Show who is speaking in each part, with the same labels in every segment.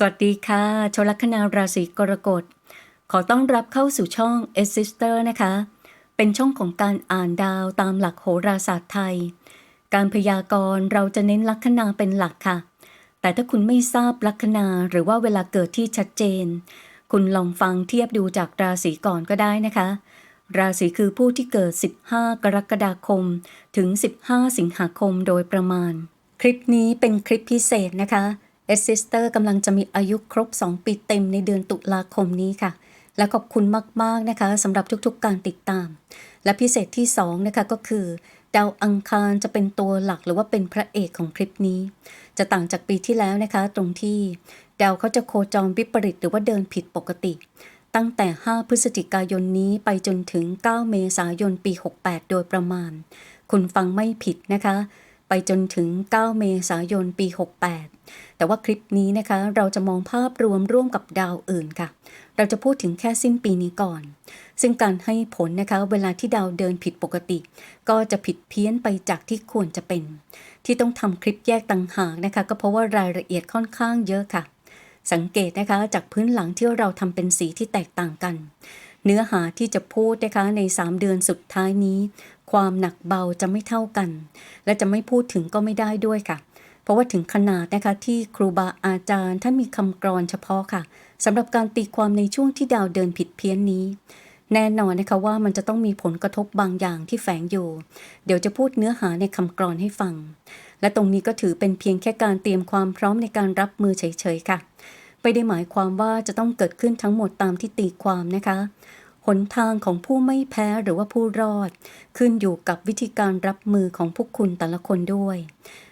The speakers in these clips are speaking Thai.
Speaker 1: สวัสดีค่ะ ชลัคนาราศีกรกฎ ขอต้อนรับเข้าสู่ช่อง e s i s t e r นะคะ เป็นช่องของการอ่านดาวตามหลักโหราศาสตร์ไทย การพยากรณ์เราจะเน้นลัคนาเป็นหลักค่ะ แต่ถ้าคุณไม่ทราบลัคนาหรือว่าเวลาเกิดที่ชัดเจน คุณลองฟังเทียบดูจากราศีก่อนก็ได้นะคะ ราศีคือผู้ที่เกิด 15 กรกฎาคม ถึง 15 สิงหาคมโดยประมาณ คลิปนี้เป็นคลิปพิเศษนะคะ เอสซิสเตอร์กำลังจะมีอายุครบ 2 ปีเต็มในเดือนตุลาคมนี้ค่ะ และขอบคุณมาก ๆ นะคะสำหรับทุกๆ การติดตาม และพิเศษที่ 2 นะคะก็คือ ดาวอังคารจะเป็นตัวหลักหรือว่าเป็นพระเอกของคลิปนี้ จะต่างจากปีที่แล้วนะคะ ตรงที่ดาวเขาจะโคจรวิปริตหรือว่าเดินผิดปกติ ตั้งแต่ 5 พฤศจิกายนนี้ไปจนถึง 9 เมษายนปี 68 โดยประมาณ คุณฟังไม่ผิดนะคะ ไปจนถึง 9 เมษายนปี 68 แต่ว่าคลิปนี้นะคะเราจะมองภาพรวมร่วมกับดาวอื่นค่ะ เราจะพูดถึงแค่สิ้นปีนี้ก่อน ซึ่งการให้ผลนะคะเวลาที่ดาวเดินผิดปกติ ก็จะผิดเพี้ยนไปจากที่ควรจะเป็น ที่ต้องทำคลิปแยกต่างหากนะคะก็เพราะว่ารายละเอียดค่อนข้างเยอะค่ะ สังเกตนะคะจากพื้นหลังที่เราทำเป็นสีที่แตกต่างกัน เนื้อหาที่จะพูดนะคะใน 3 เดือนสุดท้ายนี้ ความหนักเบาจะไม่เท่ากัน และจะไม่พูดถึงก็ไม่ได้ด้วยค่ะ เพราะว่าถึงขนาดนะคะที่ครูบาอาจารย์ท่านมีคำกรอนเฉพาะค่ะสำหรับการตีความในช่วงที่ดาวเดินผิดเพี้ยนนี้ แน่นอนนะคะว่ามันจะต้องมีผลกระทบบางอย่างที่แฝงอยู่ เดี๋ยวจะพูดเนื้อหาในคำกรอนให้ฟัง และตรงนี้ก็ถือเป็นเพียงแค่การเตรียมความพร้อมในการรับมือเฉยๆค่ะไม่ได้หมายความว่าจะต้องเกิดขึ้นทั้งหมดตามที่ตีความนะคะ หนทางของผู้ไม่แพ้หรือว่าผู้รอด ขึ้นอยู่กับวิธีการรับมือของพวกคุณแต่ละคนด้วย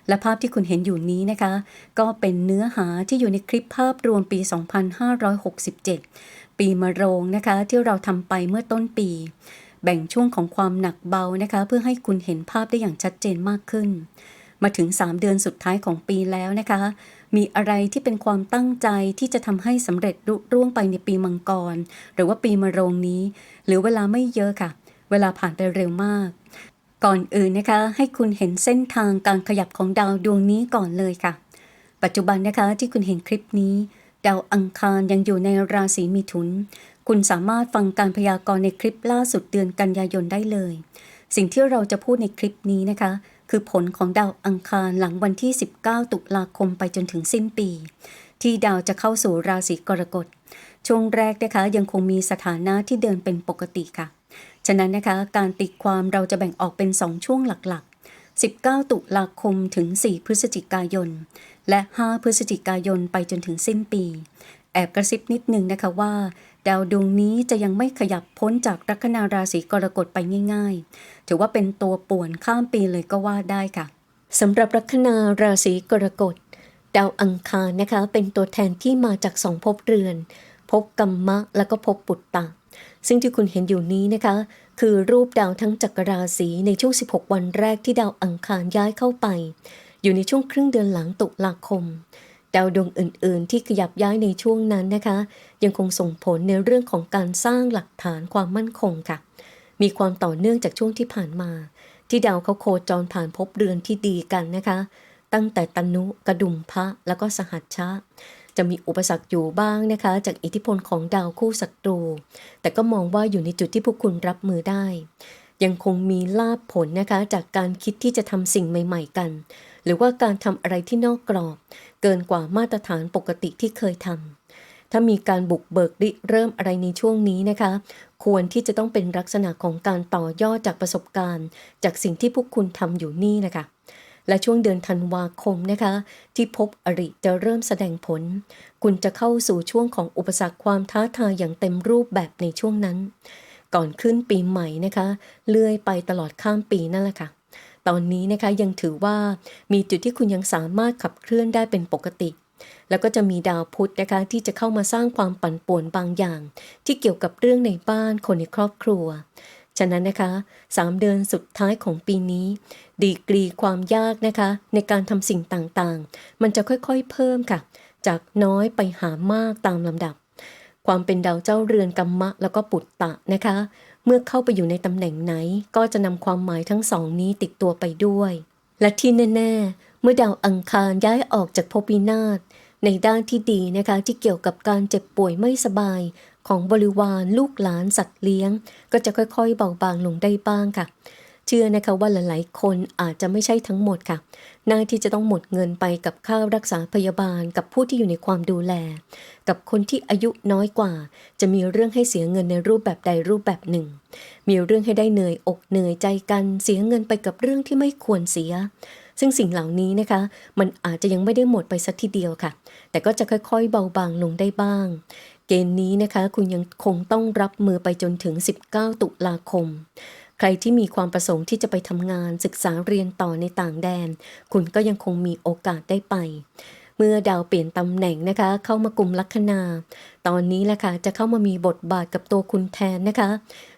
Speaker 1: และภาพที่คุณเห็นอยู่นี้นะคะ ก็เป็นเนื้อหาที่อยู่ในคลิปภาพรวมปี 2567 ปีมะโรงนะคะที่เราทำไปเมื่อต้นปี แบ่งช่วงของความหนักเบานะคะ เพื่อให้คุณเห็นภาพได้อย่างชัดเจนมากขึ้น มาถึง 3 เดือนสุดท้ายของปีแล้วนะคะ มีอะไรที่เป็นความตั้งใจที่จะทำให้สำเร็จรุร่วงไปในปีมังกร หรือว่าปีมะโรงนี้ หรือเวลาไม่เยอะค่ะ เวลาผ่านไปเร็วมาก ก่อนอื่นนะคะ ให้คุณเห็นเส้นทางการขยับของดาวดวงนี้ก่อนเลยค่ะ ปัจจุบันนะคะที่คุณเห็นคลิปนี้ ดาวอังคารยังอยู่ในราศีมิถุน คุณสามารถฟังการพยากรณ์ในคลิปล่าสุดเดือนกันยายนได้เลย สิ่งที่เราจะพูดในคลิปนี้นะคะ คือผลของดาวอังคารหลังวันที่ 19 ตุลาคมไปจนถึงสิ้นปี ที่ดาวจะเข้าสู่ราศีกรกฎ ช่วงแรกนะคะยังคงมีสถานะที่เดินเป็นปกติค่ะ ฉะนั้นนะคะการตีความเราจะแบ่งออกเป็น 2 ช่วงหลักๆ 19 ตุลาคมถึง 4 พฤศจิกายน และ 5 พฤศจิกายนไปจนถึงสิ้นปี แอบกระซิบนิดนึงนะคะว่า ดาวดวงนี้จะยังไม่ขยับพ้นจากลัคนาราศีกรกฎไปง่าย ๆ ถือว่าเป็นตัวป่วนข้ามปีเลยก็ว่าได้ค่ะสำหรับลัคนาราศีกรกฎดาวอังคารนะคะ เป็นตัวแทนที่มาจากสองภพเรือนภพกัมมะแล้วก็ภพปุตตะ ซึ่งที่คุณเห็นอยู่นี้นะคะ คือรูปดาวทั้งจักรราศีในช่วง 16 วันแรกที่ดาวอังคารย้ายเข้าไป อยู่ในช่วงครึ่งเดือนหลังตุลาคม ดาวดวงอื่น ๆ ที่ขยับย้ายในช่วงนั้นนะคะ ยังคงส่งผลในเรื่องของการสร้างหลักฐานความมั่นคงค่ะ มีความต่อเนื่องจากช่วงที่ผ่านมา ที่ดาวเขาโคจรผ่านภพเรือนที่ดีกันนะคะ ตั้งแต่ตนุกระดุมพระแล้วก็สหัชชะจะมีอุปสรรคอยู่บ้างนะคะ จากอิทธิพลของดาวคู่ศัตรู แต่ก็มองว่าอยู่ในจุดที่พวกคุณรับมือได้ ยังคงมีลาภผลนะคะ จากการคิดที่จะทำสิ่งใหม่ ๆ กัน หรือว่าการทำอะไรที่นอกกรอบ เกินกว่ามาตรฐานปกติที่เคยทำ ถ้ามีการบุกเบิกริเริ่มอะไรในช่วงนี้นะคะ ควรที่จะต้องเป็นลักษณะของการต่อยอดจากประสบการณ์ จากสิ่งที่พวกคุณทำอยู่นี่นะคะและช่วงเดือนธันวาคมนะคะ ที่พบอริจะเริ่มแสดงผล คุณจะเข้าสู่ช่วงของอุปสรรคความท้าทายอย่างเต็มรูปแบบในช่วงนั้น ก่อนขึ้นปีใหม่นะคะ เลื่อยไปตลอดข้ามปีนั่นแหละค่ะ ตอนนี้นะคะยังถือว่ามีจุดที่คุณยังสามารถขับเคลื่อนได้เป็นปกติ แล้วก็จะมีดาวพุธนะคะที่จะเข้ามาสร้างความปั่นป่วนบางอย่าง ที่เกี่ยวกับเรื่องในบ้านคนในครอบครัว ฉะนั้นนะคะ3เดือนสุดท้ายของปีนี้ ดีกรีความยากนะคะ ในการทำสิ่งต่างๆ มันจะค่อยๆเพิ่มค่ะ จากน้อยไปหามากตามลำดับความเป็นดาวเจ้าเรือนกัมมะแล้วก็ปุตตะนะคะ เมื่อเข้าไปอยู่ในตำแหน่งไหนก็จะนำความหมายทั้งสองนี้ติดตัวไปด้วย และที่แน่ ๆ เมื่อดาวอังคารย้ายออกจากภพวินาศ
Speaker 2: ในด้านที่ดีนะคะที่เกี่ยวกับการเจ็บป่วยไม่สบาย ของบริวารลูกหลานสัตว์เลี้ยง ก็จะค่อยๆเบาบางลงได้บ้างค่ะ เชื่อนะคะว่าหลายๆ คนอาจจะไม่ใช่ทั้งหมดค่ะ หน้าที่จะต้องหมดเงินไปกับค่ารักษาพยาบาลกับผู้ที่อยู่ในความดูแล กับคนที่อายุน้อยกว่า จะมีเรื่องให้เสียเงินในรูปแบบใดรูปแบบหนึ่ง มีเรื่องให้ได้เหนื่อยอกเหนื่อยใจกันเสียเงินไปกับเรื่องที่ไม่ควรเสีย ซึ่งสิ่งเหล่านี้นะคะ มันอาจจะยังไม่ได้หมดไปสักทีเดียวค่ะ แต่ก็จะค่อยๆ เบาบางลงได้บ้างเกณฑ์นี้นะคะคุณยังคงต้องรับมือไปจนถึง 19 ตุลาคม ใครที่มีความประสงค์ที่จะไปทำงานศึกษาเรียนต่อในต่างแดน คุณก็ยังคงมีโอกาสได้ไป เมื่อดาวเปลี่ยนตำแหน่งนะคะ เข้ามากลุ่มลัคนา ตอนนี้แหละค่ะจะเข้ามามีบทบาทกับตัวคุณแทนนะคะ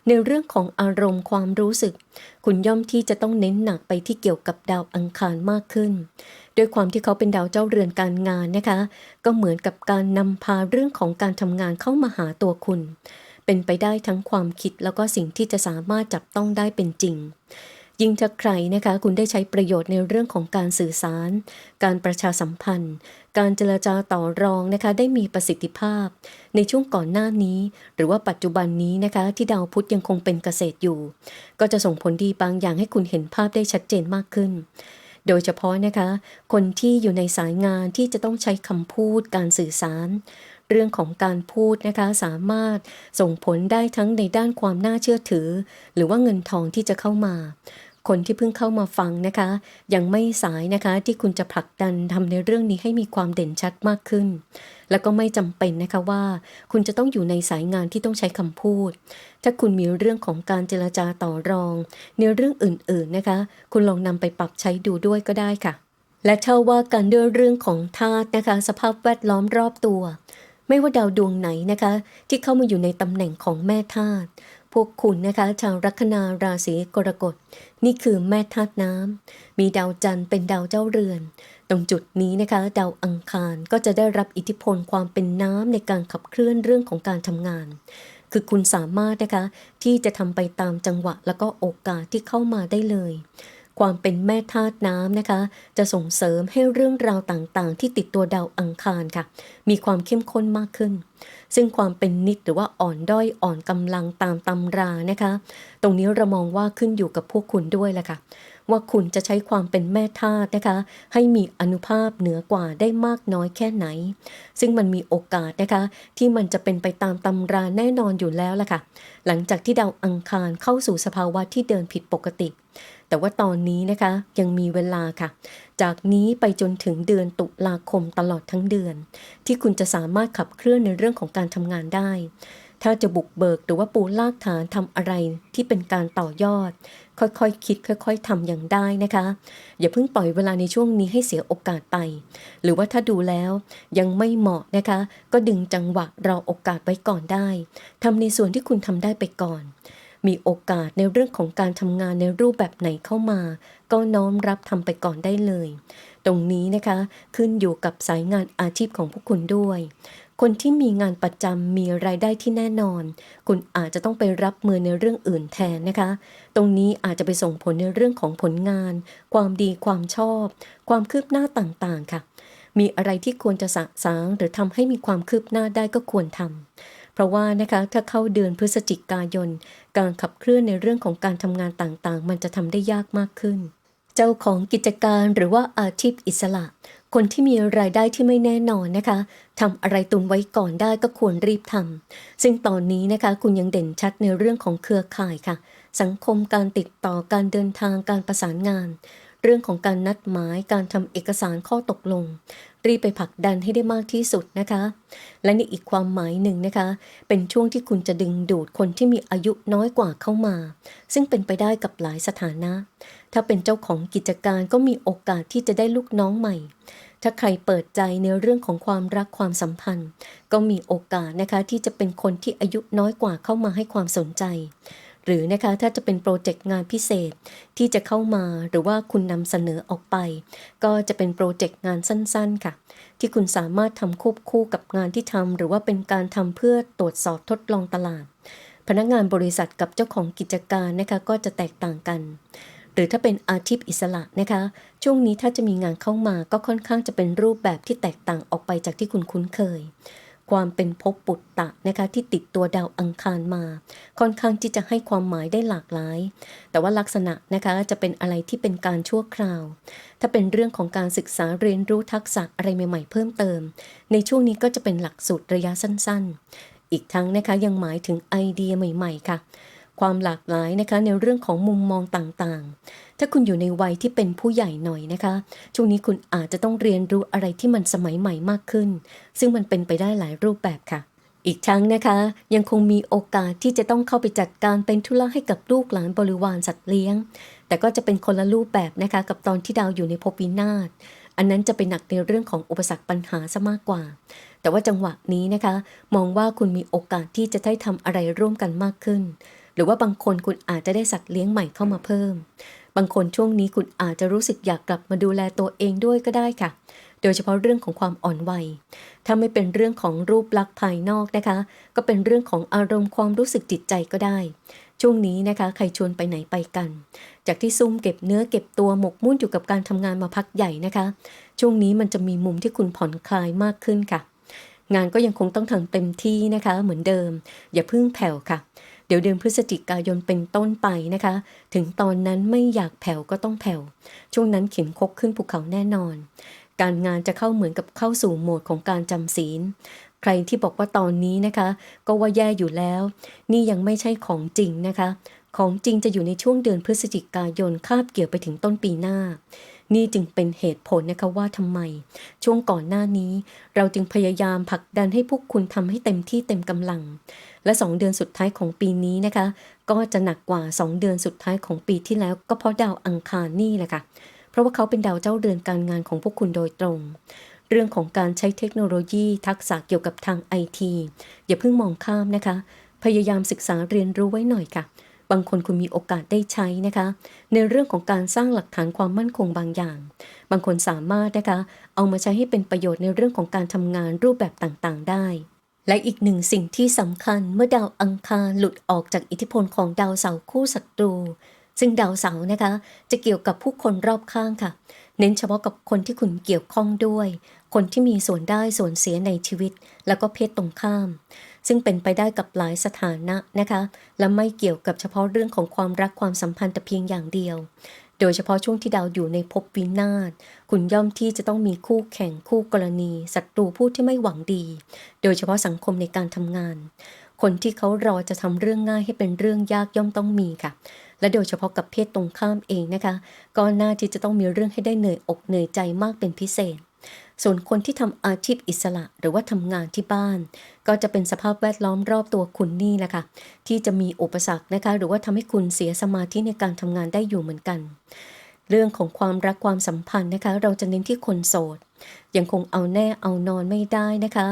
Speaker 2: ในเรื่องของอารมณ์ความรู้สึก คุณย่อมที่จะต้องเน้นหนักไปที่เกี่ยวกับดาวอังคารมากขึ้นด้วยความที่เขาเป็นดาวเจ้าเรือนการงานนะคะ ก็เหมือนกับการนำพาเรื่องของการทำงานเข้ามาหาตัวคุณ เป็นไปได้ทั้งความคิดแล้วก็สิ่งที่จะสามารถจับต้องได้เป็นจริง ยิ่งถ้าใครนะคะคุณได้ใช้ประโยชน์ในเรื่องของการสื่อสาร การประชาสัมพันธ์ การเจรจาต่อรองนะคะได้มีประสิทธิภาพ ในช่วงก่อนหน้านี้ หรือว่าปัจจุบันนี้นะคะที่ดาวพุธยังคงเป็นเกษตรอยู่ ก็จะส่งผลดีบางอย่างให้คุณเห็นภาพได้ชัดเจนมากขึ้นโดยเฉพาะนะคะ คนที่อยู่ในสายงานที่จะต้องใช้คำพูดการสื่อสาร เรื่องของการพูดนะคะสามารถส่งผลได้ทั้งในด้านความน่าเชื่อถือ หรือว่าเงินทองที่จะเข้ามา คนที่เพิ่งเข้ามาฟังนะคะ ยังไม่สายนะคะที่คุณจะผลักดันทำในเรื่องนี้ให้มีความเด่นชัดมากขึ้น แล้วก็ไม่จำเป็นนะคะว่า คุณจะต้องอยู่ในสายงานที่ต้องใช้คำพูด ถ้าคุณมีเรื่องของการเจรจาต่อรอง ในเรื่องอื่นๆนะคะ คุณลองนำไปปรับใช้ดูด้วยก็ได้ค่ะและเท่าว่ากันด้วยเรื่องของธาตุนะคะ สภาพแวดล้อมรอบตัว ไม่ว่าดาวดวงไหนนะคะ ที่เข้ามาอยู่ในตำแหน่งของแม่ธาตุพวกคุณนะคะ ชาวลัคนาราศีกรกฎ นี่คือแม่ธาตุน้ำมีดาวจันทร์เป็นดาวเจ้าเรือน ตรงจุดนี้นะคะ ดาวอังคารก็จะได้รับอิทธิพลความเป็นน้ำในการขับเคลื่อนเรื่องของการทำงานคือคุณสามารถนะคะที่จะทำไปตามจังหวะแล้วก็โอกาสที่เข้ามาได้เลย ความเป็นแม่ธาตุน้ำนะคะ จะส่งเสริมให้เรื่องราวต่างๆ ที่ติดตัวดาวอังคารค่ะ มีความเข้มข้นมากขึ้น ซึ่งความเป็นนิดหรือว่าอ่อนด้อยอ่อนกำลังตามตำรานะคะ ตรงนี้เรามองว่าขึ้นอยู่กับพวกคุณด้วยแหละค่ะ ว่าคุณจะใช้ความเป็นแม่ธาตุนะคะ ให้มีอนุภาพเหนือกว่าได้มากน้อยแค่ไหน ซึ่งมันมีโอกาสนะคะ ที่มันจะเป็นไปตามตำราแน่นอนอยู่แล้วล่ะค่ะ หลังจากที่ดาวอังคารเข้าสู่สภาวะที่เดินผิดปกติ แต่ว่าตอนนี้นะคะยังมีเวลาค่ะ จากนี้ไปจนถึงเดือนตุลาคมตลอดทั้งเดือน ที่คุณจะสามารถขับเคลื่อนในเรื่องของการทำงานได้ ถ้าจะบุกเบิกหรือว่าปูลากฐานทำอะไรที่เป็นการต่อยอด ค่อยๆคคิดค่อย ๆทำอย่างได้นะคะ อย่าเพิ่งปล่อยเวลาในช่วงนี้ให้เสียโอกาสไป หรือว่าถ้าดูแล้วยังไม่เหมาะนะคะ ก็ดึงจังหวะรอโอกาสไว้ก่อนได้ทำในส่วนที่คุณทำได้ไปก่อน มีโอกาสในเรื่องของการทำงานในรูปแบบไหนเข้ามา ก็น้อมรับทำไปก่อนได้เลย ตรงนี้นะคะขึ้นอยู่กับสายงานอาชีพของพวกคุณด้วย คนที่มีงานประจำมีรายได้ที่แน่นอน คุณอาจจะต้องไปรับมือในเรื่องอื่นแทนนะคะ ตรงนี้อาจจะไปส่งผลในเรื่องของผลงาน ความดีความชอบ ความคืบหน้าต่างๆค่ะ มีอะไรที่ควรจะสะสางหรือทำให้มีความคืบหน้าได้ก็ควรทำ เพราะว่านะคะถ้าเข้าเดือนพฤศจิกายน การขับเคลื่อนในเรื่องของการทำงานต่างๆ มันจะทำได้ยากมากขึ้น เจ้าของกิจการหรือว่าอาชีพอิสระ คนที่มีรายได้ที่ไม่แน่นอนนะคะทำอะไรตุนไว้ก่อนได้ก็ควรรีบทำซึ่งตอนนี้นะคะคุณยังเด่นชัดในเรื่องของเครือข่ายค่ะ สังคมการติดต่อการเดินทางการประสานงาน เรื่องของการนัดหมายการทำเอกสารข้อตกลง รีบไปผลักดันให้ได้มากที่สุดนะคะ และในอีกความหมายหนึ่งนะคะ เป็นช่วงที่คุณจะดึงดูดคนที่มีอายุน้อยกว่าเข้ามา ซึ่งเป็นไปได้กับหลายสถานะ ถ้าเป็นเจ้าของกิจการก็มีโอกาสที่จะได้ลูกน้องใหม่ ถ้าใครเปิดใจในเรื่องของความรักความสัมพันธ์ ก็มีโอกาสนะคะที่จะเป็นคนที่อายุน้อยกว่าเข้ามาให้ความสนใจ หรือนะคะถ้าจะเป็นโปรเจกต์งานพิเศษที่จะเข้ามาหรือว่าคุณนำเสนอออกไป ก็จะเป็นโปรเจกต์งานสั้นๆค่ะ ที่คุณสามารถทำควบคู่กับงานที่ทำหรือว่าเป็นการทำเพื่อตรวจสอบทดลองตลาด พนักงานบริษัทกับเจ้าของกิจการนะคะก็จะแตกต่างกันรือถ้าเป็นอาชีพอิสระนะคะ ช่วงนี้ถ้าจะมีงานเข้ามาก็ค่อนข้างจะเป็นรูปแบบที่แตกต่างออกไปจากที่คุณคุ้นเคย ความเป็นภพปุตตะนะคะที่ติดตัวดาวอังคารมา ค่อนข้างที่จะให้ความหมายได้หลากหลาย แต่ว่าลักษณะนะคะจะเป็นอะไรที่เป็นการชั่วคราว ถ้าเป็นเรื่องของการศึกษาเรียนรู้ทักษะอะไรใหม่ๆ เพิ่มเติม ในช่วงนี้ก็จะเป็นหลักสูตรระยะสั้นๆ อีกทั้งนะคะยังหมายถึงไอเดียใหม่ ๆ ค่ะ ความหลากหลายนะคะในเรื่องของมุมมองต่างๆ ถ้าคุณอยู่ในวัยที่เป็นผู้ใหญ่หน่อยนะคะ ช่วงนี้คุณอาจจะต้องเรียนรู้อะไรที่มันสมัยใหม่มากขึ้น ซึ่งมันเป็นไปได้หลายรูปแบบค่ะอีกทั้งนะคะ ยังคงมีโอกาสที่จะต้องเข้าไปจัดการเป็นธุระให้กับลูกหลานบริวารสัตว์เลี้ยง แต่ก็จะเป็นคนละรูปแบบนะคะ กับตอนที่ดาวอยู่ในภพวินาศอันนั้นจะเป็นหนักในเรื่องของอุปสรรคปัญหาซะมากกว่า แต่ว่าจังหวะนี้นะคะ มองว่าคุณมีโอกาสที่จะได้ทำอะไรร่วมกันมากขึ้น หรือว่าบางคนคุณอาจจะได้สัตว์เลี้ยงใหม่เข้ามาเพิ่ม บางคนช่วงนี้คุณอาจจะรู้สึกอยากกลับมาดูแลตัวเองด้วยก็ได้ค่ะ โดยเฉพาะเรื่องของความอ่อนวัย ถ้าไม่เป็นเรื่องของรูปลักษณ์ภายนอกนะคะ ก็เป็นเรื่องของอารมณ์ความรู้สึกจิตใจก็ได้ ช่วงนี้นะคะ ใครชวนไปไหนไปกัน จากที่ซุ่มเก็บเนื้อเก็บตัวหมกมุ่นอยู่กับการทำงานมาพักใหญ่นะคะ ช่วงนี้มันจะมีมุมที่คุณผ่อนคลายมากขึ้นค่ะงานก็ยังคงต้องทำเต็มที่นะคะเหมือนเดิม อย่าเพิ่งแผ่วค่ะ เดี๋ยวเดือนพฤศจิกายนเป็นต้นไปนะคะ ถึงตอนนั้นไม่อยากแผ่วก็ต้องแผ่ว ช่วงนั้นเข็นคกขึ้นภูเขาแน่นอน การงานจะเข้าเหมือนกับเข้าสู่โหมดของการจำศีล ใครที่บอกว่าตอนนี้นะคะ ก็ว่าแย่อยู่แล้ว นี่ยังไม่ใช่ของจริงนะคะ ของจริงจะอยู่ในช่วงเดือนพฤศจิกายนคาบเกี่ยวไปถึงต้นปีหน้านี่จึงเป็นเหตุผลนะคะว่าทำไม ช่วงก่อนหน้านี้ เราจึงพยายามผลักดันให้พวกคุณทำให้เต็มที่เต็มกำลัง และ 2 เดือนสุดท้ายของปีนี้นะคะ ก็จะหนักกว่า 2 เดือนสุดท้ายของปีที่แล้ว ก็เพราะดาวอังคารนี่แหละค่ะ เพราะว่าเขาเป็นดาวเจ้าเรือนการงานของพวกคุณโดยตรง เรื่องของการใช้เทคโนโลยีทักษะเกี่ยวกับทางไอทีอย่าเพิ่งมองข้ามนะคะ พยายามศึกษาเรียนรู้ไว้หน่อยค่ะบางคนคุณมีโอกาสได้ใช้นะคะ ในเรื่องของการสร้างหลักฐานความมั่นคงบางอย่าง บางคนสามารถนะคะ เอามาใช้ให้เป็นประโยชน์ในเรื่องของการทำงานรูปแบบต่างๆ ได้ และอีกหนึ่งสิ่งที่สำคัญเมื่อดาวอังคารหลุดออกจากอิทธิพลของดาวเสาร์คู่ศัตรู ซึ่งดาวเสาร์นะคะ จะเกี่ยวกับผู้คนรอบข้างค่ะ เน้นเฉพาะกับคนที่คุณเกี่ยวข้องด้วย คนที่มีส่วนได้ส่วนเสียในชีวิต แล้วก็เพศตรงข้าม ซึ่งเป็นไปได้กับหลายสถานะนะคะ และไม่เกี่ยวกับเฉพาะเรื่องของความรักความสัมพันธ์แต่เพียงอย่างเดียว โดยเฉพาะช่วงที่ดาวอยู่ในภพวินาศ คุณย่อมที่จะต้องมีคู่แข่งคู่กรณีศัตรูผู้ที่ไม่หวังดี โดยเฉพาะสังคมในการทำงาน คนที่เขารอจะทำเรื่องง่ายให้เป็นเรื่องยากย่อมต้องมีค่ะ และโดยเฉพาะกับเพศตรงข้ามเองนะคะ ก็น่าที่จะต้องมีเรื่องให้ได้เหนื่อยอกเหนื่อยใจมากเป็นพิเศษ ส่วนคนที่ทำอาชีพอิสระหรือว่าทำงานที่บ้าน ก็จะเป็นสภาพแวดล้อมรอบตัวคุณนี่แหละค่ะที่จะมีอุปสรรคนะคะหรือว่าทำให้คุณเสียสมาธิในการทำงานได้อยู่เหมือนกัน เรื่องของความรักความสัมพันธ์นะคะ เราจะเน้นที่คนโสดยังคงเอาแน่เอานอนไม่ได้นะคะ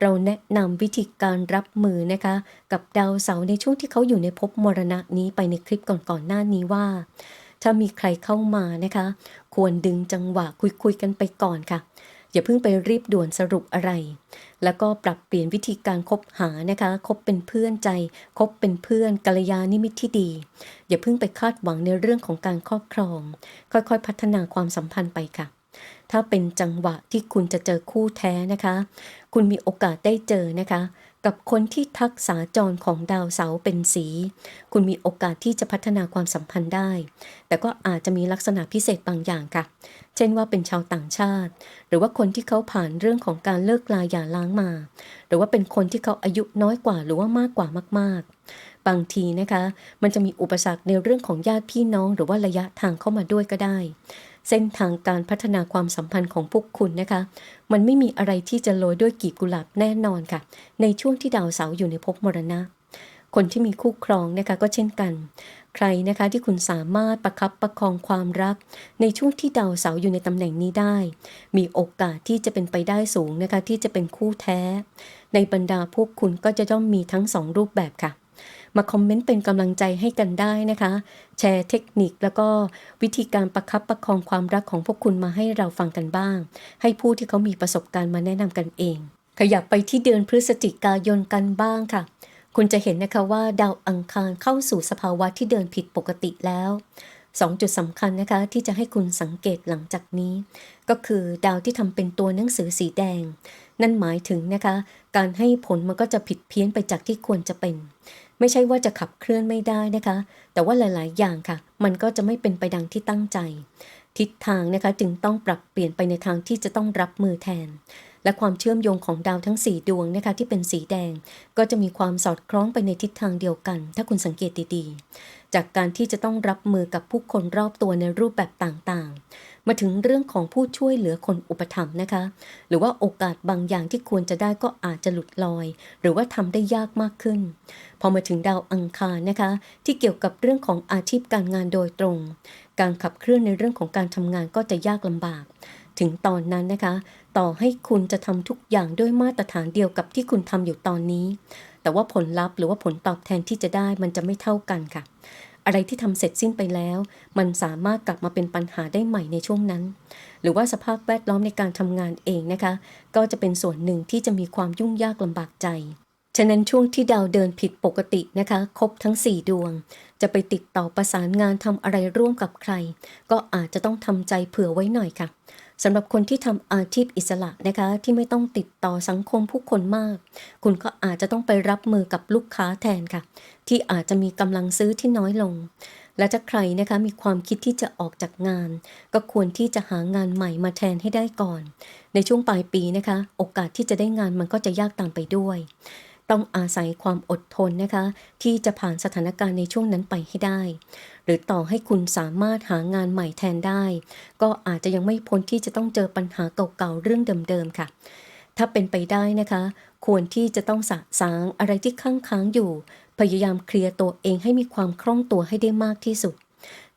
Speaker 2: เราแนะนำวิธีการรับมือนะคะ กับดาวเสาร์ในช่วงที่เขาอยู่ในภพมรณะนี้ไปในคลิปก่อนๆหน้านี้ว่า ถ้ามีใครเข้ามานะคะ ควรดึงจังหวะคุยๆกันไปก่อนค่ะ อย่าเพิ่งไปรีบด่วนสรุปอะไร แล้วก็ปรับเปลี่ยนวิธีการคบหานะคะคบเป็นเพื่อนใจคบเป็นเพื่อนกัลยาณมิตรที่ดี อย่าเพิ่งไปคาดหวังในเรื่องของการครอบครอง ค่อยๆ พัฒนาความสัมพันธ์ไปค่ะถ้าเป็นจังหวะที่คุณจะเจอคู่แท้นะคะ คุณมีโอกาสได้เจอนะคะ กับคนที่ทักษาจรของดาวเสาเป็นสี คุณมีโอกาสที่จะพัฒนาความสัมพันธ์ได้ แต่ก็อาจจะมีลักษณะพิเศษบางอย่างค่ะ เช่นว่าเป็นชาวต่างชาติ หรือว่าคนที่เขาผ่านเรื่องของการเลิกลาหย่าร้างมา หรือว่าเป็นคนที่เขาอายุน้อยกว่าหรือว่ามากกว่ามาก ๆ บางทีนะคะ มันจะมีอุปสรรคในเรื่องของญาติพี่น้อง หรือว่าระยะทางเข้ามาด้วยก็ได้ เส้นทางการพัฒนาความสัมพันธ์ของพวกคุณนะคะ มันไม่มีอะไรที่จะโรยด้วยกีบกุหลาบแน่นอนค่ะ ในช่วงที่ดาวเสาร์อยู่ในภพมรณะ คนที่มีคู่ครองนะคะก็เช่นกัน ใครนะคะที่คุณสามารถประคับประคองความรัก ในช่วงที่ดาวเสาร์อยู่ในตำแหน่งนี้ได้ มีโอกาสที่จะเป็นไปได้สูงนะคะที่จะเป็นคู่แท้ ในบรรดาพวกคุณก็จะต้องมีทั้งสองรูปแบบค่ะ มาคอมเมนต์เป็นกำลังใจให้กันได้นะคะ แชร์เทคนิคแล้วก็วิธีการประคับประคองความรักของพวกคุณมาให้เราฟังกันบ้าง ให้ผู้ที่เขามีประสบการณ์มาแนะนำกันเอง ขยับไปที่เดือนพฤศจิกายนกันบ้างค่ะ คุณจะเห็นนะคะว่าดาวอังคารเข้าสู่สภาวะที่เดินผิดปกติแล้วสองจุดสำคัญนะคะที่จะให้คุณสังเกตหลังจากนี้ ก็คือดาวที่ทำเป็นตัวหนังสือสีแดง นั่นหมายถึงนะคะ การให้ผลมันก็จะผิดเพี้ยนไปจากที่ควรจะเป็น ไม่ใช่ว่าจะขับเคลื่อนไม่ได้นะคะ แต่ว่าหลาย ๆ อย่างค่ะ มันก็จะไม่เป็นไปดังที่ตั้งใจ ทิศทางนะคะจึงต้องปรับเปลี่ยนไปในทางที่จะต้องรับมือแทน และความเชื่อมโยงของดาวทั้ง 4 ดวงนะคะที่เป็นสีแดง ก็จะมีความสอดคล้องไปในทิศทางเดียวกัน ถ้าคุณสังเกตดีๆ จากการที่จะต้องรับมือกับผู้คนรอบตัวในรูปแบบต่างๆ มาถึงเรื่องของผู้ช่วยเหลือคนอุปถัมภ์นะคะ หรือว่าโอกาสบางอย่างที่ควรจะได้ก็อาจจะหลุดลอย หรือว่าทำได้ยากมากขึ้น พอมาถึงดาวอังคารนะคะ ที่เกี่ยวกับเรื่องของอาชีพการงานโดยตรง การขับเคลื่อนในเรื่องของการทำงานก็จะยากลำบาก ถึงตอนนั้นนะคะ ต่อให้คุณจะทำทุกอย่างด้วยมาตรฐานเดียวกับที่คุณทำอยู่ตอนนี้ แต่ว่าผลลัพธ์หรือว่าผลตอบแทนที่จะได้มันจะไม่เท่ากันค่ะ อะไรที่ทำเสร็จสิ้นไปแล้ว มันสามารถกลับมาเป็นปัญหาได้ใหม่ในช่วงนั้น หรือว่าสภาพแวดล้อมในการทำงานเองนะคะ ก็จะเป็นส่วนหนึ่งที่จะมีความยุ่งยากลำบากใจฉะนั้นช่วงที่ดาวเดินผิดปกตินะคะ ครบทั้ง 4 ดวง จะไปติดต่อประสานงานทำอะไรร่วมกับใคร ก็อาจจะต้องทำใจเผื่อไว้หน่อยค่ะ สำหรับคนที่ทำอาชีพอิสระนะคะที่ไม่ต้องติดต่อสังคมผู้คนมาก คุณก็อาจจะต้องไปรับมือกับลูกค้าแทนค่ะ ที่อาจจะมีกำลังซื้อที่น้อยลง และถ้าใครนะคะมีความคิดที่จะออกจากงาน ก็ควรที่จะหางานใหม่มาแทนให้ได้ก่อน ในช่วงปลายปีนะคะ โอกาสที่จะได้งานมันก็จะยากตามไปด้วย ต้องอาศัยความอดทนนะคะ ที่จะผ่านสถานการณ์ในช่วงนั้นไปให้ได้ หรือต่อให้คุณสามารถหางานใหม่แทนได้ ก็อาจจะยังไม่พ้นที่จะต้องเจอปัญหาเก่าๆเรื่องเดิมๆค่ะ ถ้าเป็นไปได้นะคะ ควรที่จะต้องสะสางอะไรที่ค้างค้างๆอยู่ พยายามเคลียร์ตัวเองให้มีความคล่องตัวให้ได้มากที่สุด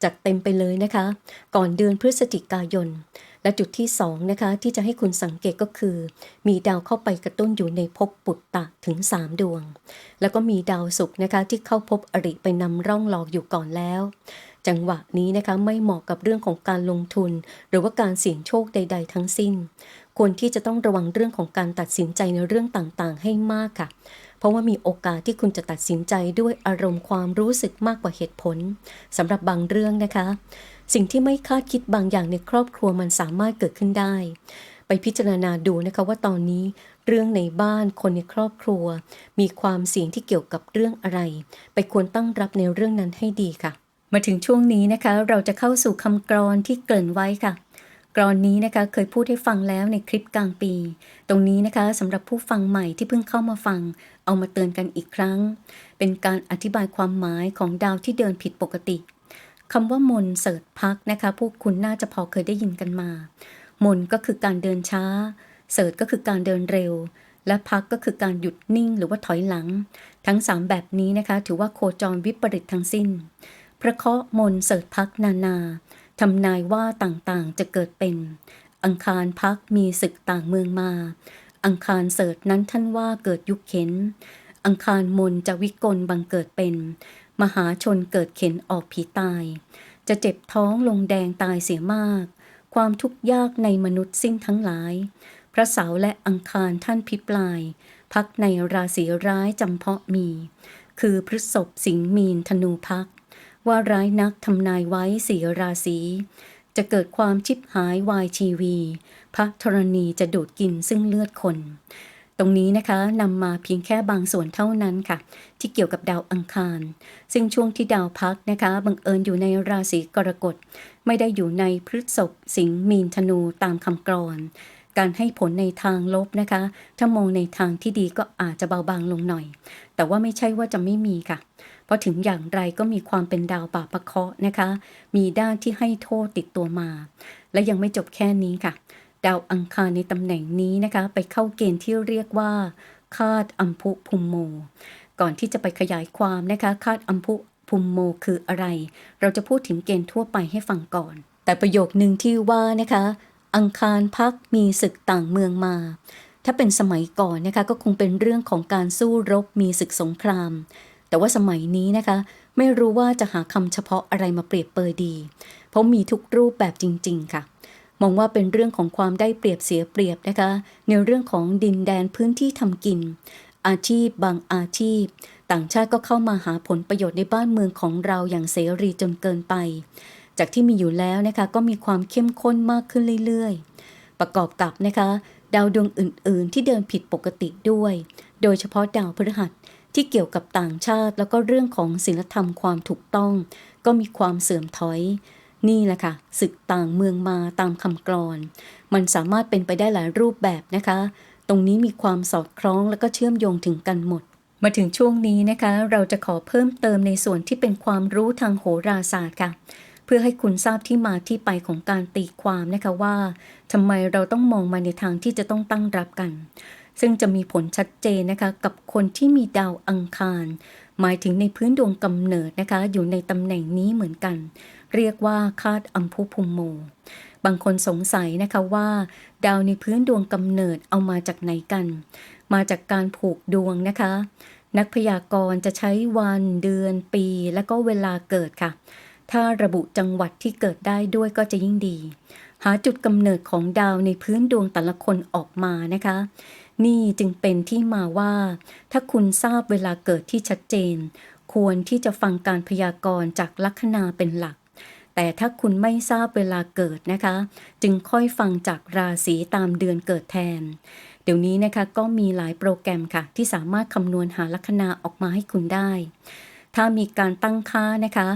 Speaker 2: จัดเต็มไปเลยนะคะ ก่อนเดือนพฤศจิกายน และจุดที่สองนะคะที่จะให้คุณสังเกตก็คือ มีดาวเข้าไปกระตุ้นอยู่ในภพปุตตะถึง 3 ดวง แล้วก็มีดาวศุกร์นะคะที่เข้าพบอริไปนำร่องหลอกอยู่ก่อนแล้ว จังหวะนี้นะคะไม่เหมาะกับเรื่องของการลงทุน หรือว่าการเสี่ยงโชคใด ๆ ทั้งสิ้น ควรที่จะต้องระวังเรื่องของการตัดสินใจในเรื่องต่างๆ ให้มากค่ะเพราะว่ามีโอกาสที่คุณจะตัดสินใจด้วยอารมณ์ความรู้สึกมากกว่าเหตุผลสำหรับบางเรื่องนะคะ สิ่งที่ไม่คาดคิดบางอย่างในครอบครัวมันสามารถเกิดขึ้นได้ ไปพิจารณาดูนะคะว่าตอนนี้เรื่องในบ้านคนในครอบครัว มีความเสี่ยงที่เกี่ยวกับเรื่องอะไร ไปควรตั้งรับในเรื่องนั้นให้ดีค่ะ มาถึงช่วงนี้นะคะ เราจะเข้าสู่คำกรอนที่เกริ่นไว้ค่ะกรอนนี้นะคะเคยพูดให้ฟังแล้วในคลิปกลางปี ตรงนี้นะคะสำหรับผู้ฟังใหม่ที่เพิ่งเข้ามาฟัง เอามาเตือนกันอีกครั้ง เป็นการอธิบายความหมายของดาวที่เดินผิดปกติ คำว่ามนเสิร์ชพักนะคะพวกคุณน่าจะพอเคยได้ยินกันมา มนก็คือการเดินช้า เสิร์ชก็คือการเดินเร็ว และพักก็คือการหยุดนิ่งหรือว่าถอยหลัง ทั้งสามแบบนี้นะคะ ถือว่าโคจรวิปริตทั้งสิ้น พระเคาะมนเสิร์ชพักนานาทำนายว่าต่างๆจะเกิดเป็น อังคารพักมีศึกต่างเมืองมา อังคารเสิร์ชนั้นท่านว่าเกิดยุคเข็นอังคารมนจะวิกลบังเกิดเป็น มหาชนเกิดเข็นออกผีตาย จะเจ็บท้องลงแดงตายเสียมาก ความทุกข์ยากในมนุษย์สิ้นทั้งหลาย พระเสาและอังคารท่านพิปลาย พักในราศีร้ายจำเพาะมี คือพฤษภสิงห์มีนธนูพัก ว่าร้ายนักทำนายไว้สีราศีจะเกิดความชิบหายวายชีวี พระธรณีจะดูดกินซึ่งเลือดคน ตรงนี้นะคะนำมาเพียงแค่บางส่วนเท่านั้นค่ะ ที่เกี่ยวกับดาวอังคาร ซึ่งช่วงที่ดาวพักนะคะบังเอิญอยู่ในราศีกรกฎ ไม่ได้อยู่ในพฤษภสิงห์มีนธนูตามคำกรอนการให้ผลในทางลบนะคะ ถ้ามองในทางที่ดีก็อาจจะเบาบางลงหน่อย แต่ว่าไม่ใช่ว่าจะไม่มีค่ะ เพราะถึงอย่างไรก็มีความเป็นดาวป่าประเคาะนะคะ มีด้านที่ให้โทษติดตัวมา และยังไม่จบแค่นี้ค่ะ ดาวอังคารในตำแหน่งนี้นะคะ ไปเข้าเกณฑ์ที่เรียกว่า คาดอัมพุพุมโม ก่อนที่จะไปขยายความนะคะ คาดอัมพุพุมโมคืออะไร เราจะพูดถึงเกณฑ์ทั่วไปให้ฟังก่อน แต่ประโยคหนึ่งที่ว่านะคะ อังคารพักมีศึกต่างเมืองมา ถ้าเป็นสมัยก่อนนะคะก็คงเป็นเรื่องของการสู้รบมีศึกสงคราม แต่ว่าสมัยนี้นะคะ ไม่รู้ว่าจะหาคำเฉพาะอะไรมาเปรียบเปยดี เพราะมีทุกรูปแบบจริง ๆ ค่ะ มองว่าเป็นเรื่องของความได้เปรียบเสียเปรียบนะคะ ในเรื่องของดินแดนพื้นที่ทำกิน อาชีพบางอาชีพ ต่างชาติก็เข้ามาหาผลประโยชน์ในบ้านเมืองของเราอย่างเสรีจนเกินไป จา
Speaker 1: กที่มีอยู่แล้วนะคะก็มีความเข้มข้นมากขึ้นเรื่อยๆ ประกอบกับนะคะ ดาวดวงอื่น ๆ ที่เดินผิดปกติด้วย โดยเฉพาะดาวพฤหัสที่เกี่ยวกับต่างชาติแล้วก็เรื่องของศีลธรรมความถูกต้อง ก็มีความเสื่อมถอย นี่แหละค่ะศึกต่างเมืองมาตามคำกรอน มันสามารถเป็นไปได้หลายรูปแบบนะคะ ตรงนี้มีความสอดคล้องและก็เชื่อมโยงถึงกันหมด มาถึงช่วงนี้นะคะ เราจะขอเพิ่มเติมในส่วนที่เป็นความรู้ทางโหราศาสตร์ค่ะ เพื่อให้คุณทราบที่มาที่ไปของการตีความนะคะว่าทำไมเราต้องมองมาในทางที่จะต้องตั้งรับกัน ซึ่งจะมีผลชัดเจนนะคะ กับคนที่มีดาวอังคาร หมายถึงในพื้นดวงกำเนิดนะคะ อยู่ในตำแหน่งนี้เหมือนกัน เรียกว่าคาดอัมพุภูมิโม บางคนสงสัยนะคะว่า ดาวในพื้นดวงกำเนิดเอามาจากไหนกัน มาจากการผูกดวงนะคะ นักพยากรณ์จะใช้วันเดือนปี และก็เวลาเกิดค่ะ ถ้าระบุจังหวัดที่เกิดได้ด้วยก็จะยิ่งดี หาจุดกำเนิดของดาวในพื้นดวงแต่ละคนออกมานะคะนี่จึงเป็นที่มาว่า ถ้าคุณทราบเวลาเกิดที่ชัดเจน ควรที่จะฟังการพยากรณ์จากลัคนาเป็นหลัก แต่ถ้าคุณไม่ทราบเวลาเกิดนะคะ จึงค่อยฟังจากราศีตามเดือนเกิดแทน เดี๋ยวนี้นะคะก็มีหลายโปรแกรมค่ะ ที่สามารถคำนวณหาลัคนาออกมาให้คุณได้ ถ้ามีการตั้งค่านะคะ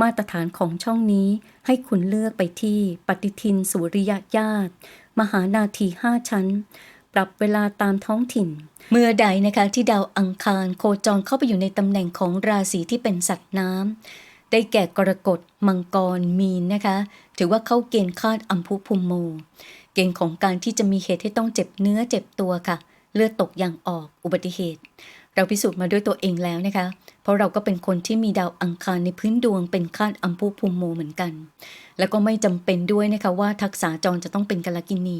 Speaker 1: มาตรฐานของช่องนี้ให้คุณเลือกไปที่ปฏิทินสุริยญาติมหานาที 5 ชั้น ปรับเวลาตามท้องถิ่น เมื่อใดนะคะที่ดาวอังคารโคจรเข้าไปอยู่ในตำแหน่งของราศีที่เป็นสัตว์น้ำ ได้แก่กรกฎมังกรมีนนะคะ ถือว่าเข้าเกณฑ์คาดอัมพุภูมโม เกณฑ์ของการที่จะมีเหตุให้ต้องเจ็บเนื้อเจ็บตัวค่ะ เลือดตกยางออกอุบัติเหตุ เราพิสูจน์มาด้วยตัวเองแล้วนะคะ เพราะเราก็เป็นคนที่มีดาวอังคารในพื้นดวงเป็นคาดอัมพุภูมโมเหมือนกัน แล้วก็ไม่จำเป็นด้วยนะคะว่าทักษะจรจะต้องเป็นกาลกินี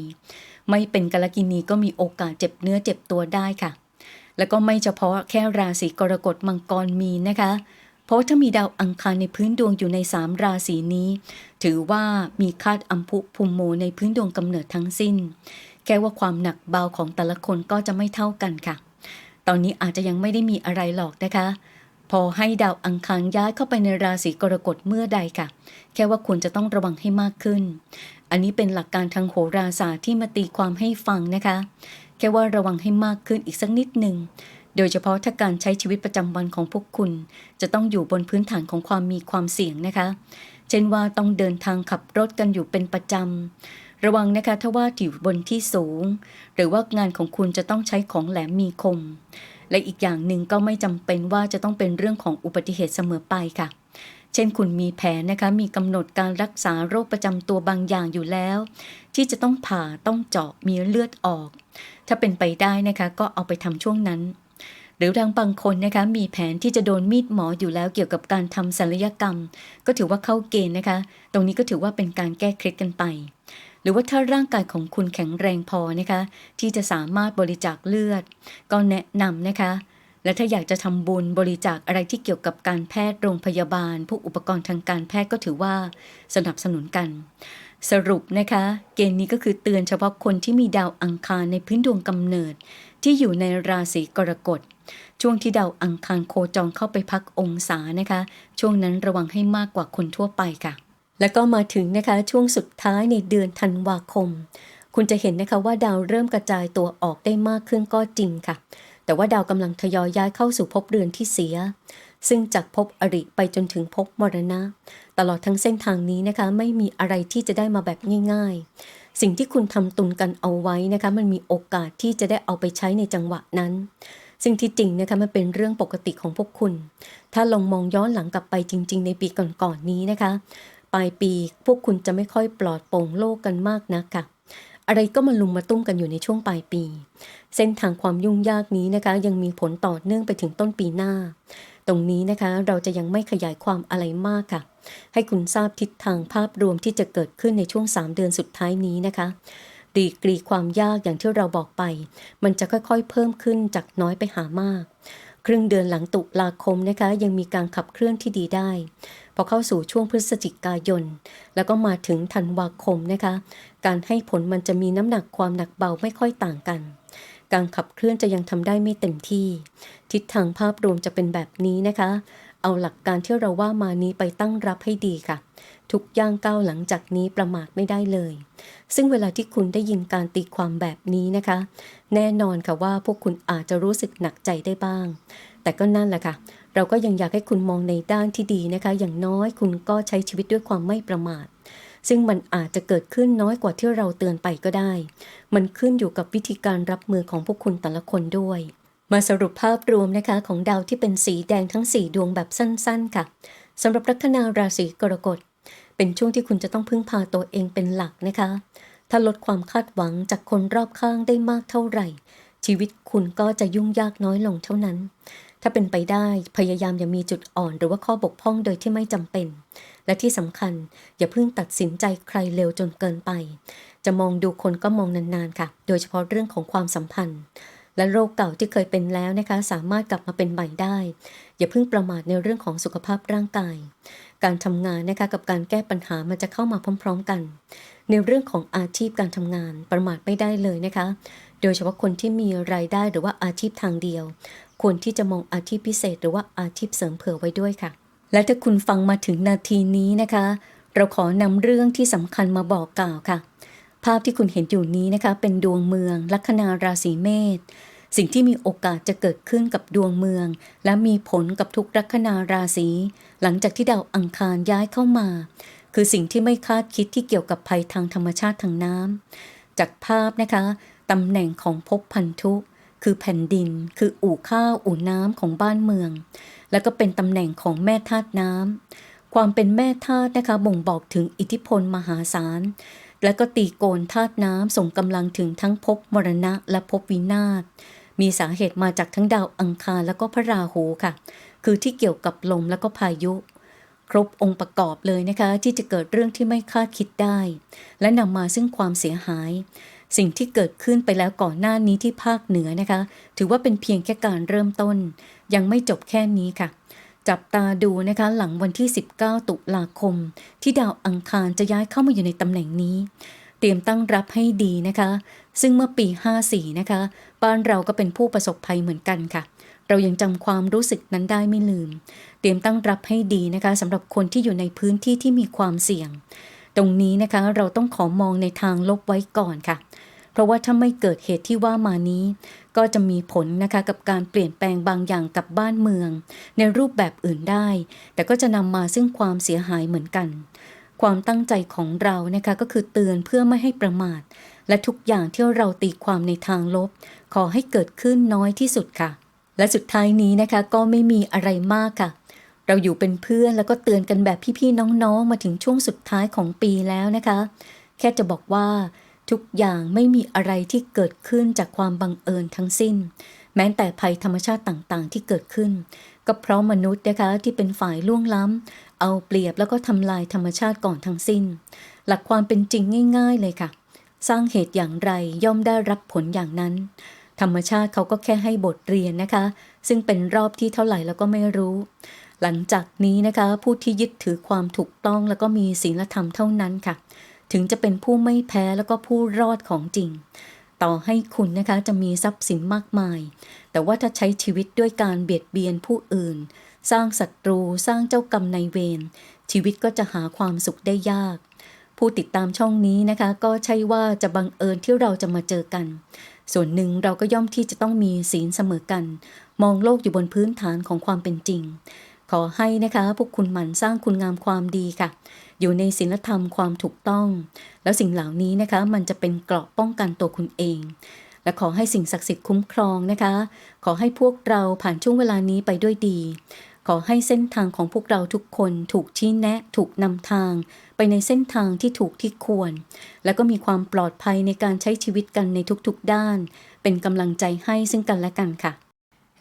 Speaker 1: ไม่เป็นกาลกินีก็มีโอกาสเจ็บเนื้อเจ็บตัวได้ค่ะ แล้วก็ไม่เฉพาะแค่ราศีกรกฎมังกรมีนนะคะ ราะถ้ามีดาวอังคารในพื้นดวงอยู่ในสามราศีนี้ ถือว่ามีคาดอัมพุภูมิโมในพื้นดวงกำเนิดทั้งสิ้นแค่ว่าความหนักเบาของแต่ละคนก็จะไม่เท่ากันค่ะ ตอนนี้อาจจะยังไม่ได้มีอะไรหรอกนะคะ พอให้ดาวอังคารย้ายเข้าไปในราศีกรกฎเมื่อใดค่ะ แค่ว่าคุณจะต้องระวังให้มากขึ้น อันนี้เป็นหลักการทางโหราศาสตร์ที่มาตีความให้ฟังนะคะ แค่ว่าระวังให้มากขึ้นอีกสักนิดหนึ่ง โดยเฉพาะถ้าการใช้ชีวิตประจำวันของพวกคุณ จะต้องอยู่บนพื้นฐานของความมีความเสี่ยงนะคะ เช่นว่าต้องเดินทางขับรถกันอยู่เป็นประจำ ระวังนะคะถ้าว่าอยู่บนที่สูง หรือว่างานของคุณจะต้องใช้ของแหลมมีคม และอีกอย่างหนึ่งก็ไม่จำเป็นว่าจะต้องเป็นเรื่องของอุบัติเหตุเสมอไปค่ะเช่นคุณมีแผนนะคะ มีกำหนดการรักษาโรคประจำตัวบางอย่างอยู่แล้ว ที่จะต้องผ่าต้องเจาะมีเลือดออก ถ้าเป็นไปได้นะคะ ก็เอาไปทำช่วงนั้น หรือทางบางคนนะคะมีแผนที่จะโดนมีดหมออยู่แล้วเกี่ยวกับการทำศัลยกรรม ก็ถือว่าเข้าเกณฑ์นะคะ ตรงนี้ก็ถือว่าเป็นการแก้เคล็ดกันไป หรือว่าถ้าร่างกายของคุณแข็งแรงพอนะคะ ที่จะสามารถบริจาคเลือด ก็แนะนำนะคะ และถ้าอยากจะทำบุญบริจาคอะไรที่เกี่ยวกับการแพทย์โรงพยาบาล พวกอุปกรณ์ทางการแพทย์ก็ถือว่าสนับสนุนกันสรุปนะคะ เกณฑ์นี้ก็คือเตือนเฉพาะคนที่มีดาวอังคารในพื้นดวงกำเนิด ที่อยู่ในราศีกรกฎ ช่วงที่ดาวอังคารโคจรเข้าไปพักองศานะคะ ช่วงนั้นระวังให้มากกว่าคนทั่วไปค่ะ แล้วก็มาถึงนะคะช่วงสุดท้ายในเดือนธันวาคม คุณจะเห็นนะคะว่าดาวเริ่มกระจายตัวออกได้มากขึ้นก็จริงค่ะ แต่ว่าดาวกำลังทยอยย้ายเข้าสู่ภพเรือนที่เสียซึ่งจากภพอริไปจนถึงภพมรณะ ตลอดทั้งเส้นทางนี้นะคะ ไม่มีอะไรที่จะได้มาแบบง่ายๆ สิ่งที่คุณทำตุนกันเอาไว้นะคะ มันมีโอกาสที่จะได้เอาไปใช้ในจังหวะนั้น ซึ่งที่จริงนะคะมันเป็นเรื่องปกติของพวกคุณ ถ้าลองมองย้อนหลังกลับไปจริง ๆ ในปีก่อนๆนี้นะคะ ปลายปีพวกคุณจะไม่ค่อยปลอดโปร่งโลกกันมากนักค่ะอะไรก็มาลุมมาตุ้มกันอยู่ในช่วงปลายปี เส้นทางความยุ่งยากนี้นะคะ ยังมีผลต่อเนื่องไปถึงต้นปีหน้า ตรงนี้นะคะเราจะยังไม่ขยายความอะไรมากค่ะ ให้คุณทราบทิศทางภาพรวมที่จะเกิดขึ้นในช่วง 3 เดือนสุดท้ายนี้นะคะดีกรีความยากอย่างที่เราบอกไป มันจะค่อยๆ เพิ่มขึ้นจากน้อยไปหามาก ครึ่งเดือนหลังตุลาคมนะคะ ยังมีการขับเคลื่อนที่ดีได้ พอเข้าสู่ช่วงพฤศจิกายน แล้วก็มาถึงธันวาคมนะคะ การให้ผลมันจะมีน้ำหนักความหนักเบาไม่ค่อยต่างกัน การขับเคลื่อนจะยังทำได้ไม่เต็มที่ ทิศทางภาพรวมจะเป็นแบบนี้นะคะ
Speaker 2: เอาหลักการที่เราว่ามานี้ไปตั้งรับให้ดีค่ะ ทุกย่างก้าวหลังจากนี้ประมาทไม่ได้เลย ซึ่งเวลาที่คุณได้ยินการตีความแบบนี้นะคะ แน่นอนค่ะว่าพวกคุณอาจจะรู้สึกหนักใจได้บ้าง แต่ก็นั่นแหละค่ะ เราก็ยังอยากให้คุณมองในด้านที่ดีนะคะ อย่างน้อยคุณก็ใช้ชีวิตด้วยความไม่ประมาทซึ่งมันอาจจะเกิดขึ้นน้อยกว่าที่เราเตือนไปก็ได้ มันขึ้นอยู่กับวิธีการรับมือของพวกคุณแต่ละคนด้วย มาสรุปภาพรวมนะคะของดาวที่เป็นสีแดงทั้ง 4 ดวงแบบสั้นๆ ค่ะสำหรับลัคนาราศีกรกฎ เป็นช่วงที่คุณจะต้องพึ่งพาตัวเองเป็นหลักนะคะ ถ้าลดความคาดหวังจากคนรอบข้างได้มากเท่าไหร่ ชีวิตคุณก็จะยุ่งยากน้อยลงเท่านั้น ถ้าเป็นไปได้พยายามอย่ามีจุดอ่อน หรือว่าข้อบกพร่องโดยที่ไม่จำเป็น และที่สำคัญอย่าเพิ่งตัดสินใจใครเร็วจนเกินไป จะมองดูคนก็มองนานๆค่ะ โดยเฉพาะเรื่องของความสัมพันธ์ และโรคเก่าที่เคยเป็นแล้วนะคะ สามารถกลับมาเป็นใหม่ได้ อย่าเพิ่งประมาทในเรื่องของสุขภาพร่างกาย การทำงานนะคะกับการแก้ปัญหามันจะเข้ามาพร้อม ๆ กัน ในเรื่องของอาชีพการทำงานประมาทไม่ได้เลยนะคะ โดยเฉพาะคนที่มีรายได้หรือว่าอาชีพทางเดียว ควรที่จะมองอาชีพพิเศษ หรือว่าอาชีพเสริมเผื่อไว้ด้วยค่ะ และถ้าคุณฟังมาถึงนาทีนี้นะคะ เราขอนำเรื่องที่สำคัญมาบอกกล่าวค่ะ ภาพที่คุณเห็นอยู่นี้นะคะเป็นดวงเมือง ลัคนาราศีเมษสิ่งที่มีโอกาสจะเกิดขึ้นกับดวงเมือง และมีผลกับทุกลัคนาราศีหลังจากที่ดาวอังคารย้ายเข้ามา คือสิ่งที่ไม่คาดคิดที่เกี่ยวกับภัยทางธรรมชาติทางน้ำจากภาพนะคะตำแหน่งของภพพันธุ คือแผ่นดิน คืออู่ข้าวอู่น้ำของบ้านเมือง แล้วก็เป็นตำแหน่งของแม่ธาตุน้ำความเป็นแม่ธาตุนะคะบ่งบอกถึงอิทธิพลมหาศาล และก็ตีโกนธาตุน้ำส่งกำลังถึงทั้งภพมรณะและภพวินาศ มีสาเหตุมาจากทั้งดาวอังคารแล้วก็พระราหูค่ะ คือที่เกี่ยวกับลมแล้วก็พายุ ครบองค์ประกอบเลยนะคะ ที่จะเกิดเรื่องที่ไม่คาดคิดได้ และนำมาซึ่งความเสียหาย สิ่งที่เกิดขึ้นไปแล้วก่อนหน้านี้ที่ภาคเหนือนะคะ ถือว่าเป็นเพียงแค่การเริ่มต้น ยังไม่จบแค่นี้ค่ะ จับตาดูนะคะหลังวันที่ 19 ตุลาคม ที่ดาวอังคารจะย้ายเข้ามาอยู่ในตำแหน่งนี้ เตรียมตั้งรับให้ดีนะคะ ซึ่งเมื่อปี 54 นะคะ บ้านเราก็เป็นผู้ประสบภัยเหมือนกันค่ะ เรายังจำความรู้สึกนั้นได้ไม่ลืม เตรียมตั้งรับให้ดีนะคะสำหรับคนที่อยู่ในพื้นที่ที่มีความเสี่ยง ตรงนี้นะคะเราต้องขอมองในทางลบไว้ก่อนค่ะ เพราะว่าถ้าไม่เกิดเหตุที่ว่ามานี้ ก็จะมีผลนะคะกับการเปลี่ยนแปลงบางอย่างกับบ้านเมือง ในรูปแบบอื่นได้ แต่ก็จะนำมาซึ่งความเสียหายเหมือนกัน ความตั้งใจของเรานะคะก็คือเตือนเพื่อไม่ให้ประมาท และทุกอย่างที่เราตีความในทางลบ ขอให้เกิดขึ้นน้อยที่สุดค่ะ และสุดท้ายนี้นะคะก็ไม่มีอะไรมากค่ะเราอยู่เป็นเพื่อนแล้วก็เตือนกันแบบพี่ๆน้องๆ มาถึงช่วงสุดท้ายของปีแล้วนะคะ แค่จะบอกว่า ทุกอย่างไม่มีอะไรที่เกิดขึ้นจากความบังเอิญทั้งสิ้น แม้แต่ภัยธรรมชาติต่างๆ ที่เกิดขึ้น ก็เพราะมนุษย์นะคะที่เป็นฝ่ายล่วงล้ำ เอาเปรียบแล้วก็ทำลายธรรมชาติก่อนทั้งสิ้น หลักความเป็นจริงง่าย ๆ เลยค่ะ สร้างเหตุอย่างไรย่อมได้รับผลอย่างนั้น ธรรมชาติเขาก็แค่ให้บทเรียนนะคะ ซึ่งเป็นรอบที่เท่าไหร่แล้วก็ไม่รู้ หลังจากนี้นะคะผู้ที่ยึดถือความถูกต้องแล้วก็มีศีลธรรมเท่านั้นค่ะ ถึงจะเป็นผู้ไม่แพ้แล้วก็ผู้รอดของจริง ต่อให้คุณนะคะจะมีทรัพย์สินมากมาย แต่ว่าถ้าใช้ชีวิตด้วยการเบียดเบียนผู้อื่น สร้างศัตรูสร้างเจ้ากรรมนายเวรชีวิตก็จะหาความสุขได้ยาก ผู้ติดตามช่องนี้นะคะ ก็ใช่ว่าจะบังเอิญที่เราจะมาเจอกัน ส่วนหนึ่งเราก็ย่อมที่จะต้องมีศีลเสมอกัน มองโลกอยู่บนพื้นฐานของความเป็นจริง ขอให้นะคะพวกคุณหมั่นสร้างคุณงามความดีค่ะ อยู่ในศีลธรรมความถูกต้อง แล้วสิ่งเหล่านี้นะคะมันจะเป็นเกราะป้องกันตัวคุณเอง และขอให้สิ่งศักดิ์สิทธิ์คุ้มครองนะคะ ขอให้พวกเราผ่านช่วงเวลานี้ไปด้วยดี ขอให้เส้นทางของพวกเราทุกคนถูกชี้แนะ ถูกนำทาง ไปในเส้นทางที่ถูกที่ควร และก็มีความปลอดภัยในการใช้ชีวิตกันในทุกๆด้าน เป็นกำลังใจให้ซึ่งกันและกันค่ะ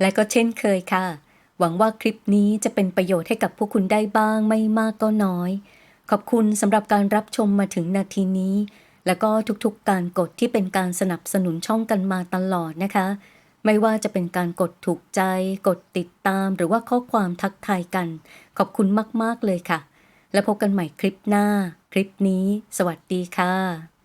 Speaker 2: และก็เช่นเคยค่ะ หวังว่าคลิปนี้จะเป็นประโยชน์ให้กับพวกคุณได้บ้างไม่มากก็น้อย ขอบคุณสำหรับการรับชมมาถึงนาทีนี้ แล้วก็ทุกๆการกดที่เป็นการสนับสนุนช่องกันมาตลอดนะคะ ไม่ว่าจะเป็นการกดถูกใจ กดติดตามหรือว่าข้อความทักทายกัน ขอบคุณมากๆเลยค่ะ แล้วพบกันใหม่คลิปหน้า คลิปนี้ สวัสดีค่ะ